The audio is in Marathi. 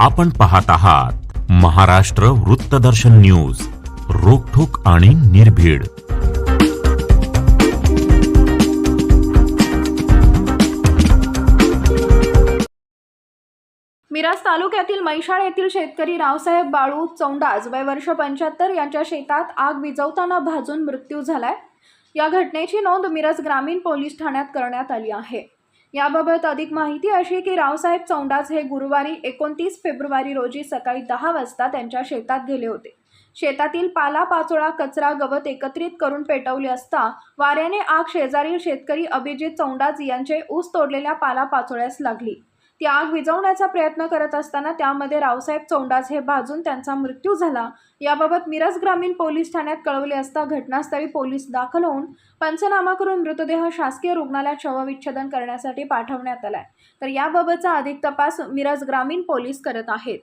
आपण पाहत आहात महाराष्ट्र वृत्तदर्शन न्यूज रोखोक आणि निर्भीड. मिराज तालुक्यातील मैशाळ येथील शेतकरी रावसाहेब बाळू चौंडाज वय वर्ष पंच्याहत्तर यांच्या शेतात आग विझवताना भाजून मृत्यू झालाय. या घटनेची नोंद मिरज ग्रामीण पोलीस ठाण्यात करण्यात आली आहे. याबाबत अधिक माहिती अशी की रावसाहेब चौंडास हे गुरुवारी एकोणतीस फेब्रुवारी रोजी सकाळी दहा वाजता त्यांच्या शेतात गेले होते. शेतातील पाला पाचोळा कचरा गवत एकत्रित करून पेटवले असता वाऱ्याने आग शेजारील शेतकरी अभिजित चौंडाज यांचे ऊस तोडलेल्या पाला पाचोळ्यास लागली. ती आग विझवण्याचा प्रयत्न करत असताना त्यामध्ये रावसाहेब चौंडास हे भाजून त्यांचा मृत्यू झाला. याबाबत मिरज ग्रामीण पोलीस ठाण्यात कळवले असता घटनास्थळी पोलीस दाखल होऊन पंचनामा करून मृतदेह शासकीय रुग्णालयात शवविच्छेदन करण्यासाठी पाठवण्यात आलाय. तर याबाबतचा अधिक तपास मिरज ग्रामीण पोलीस करत आहेत.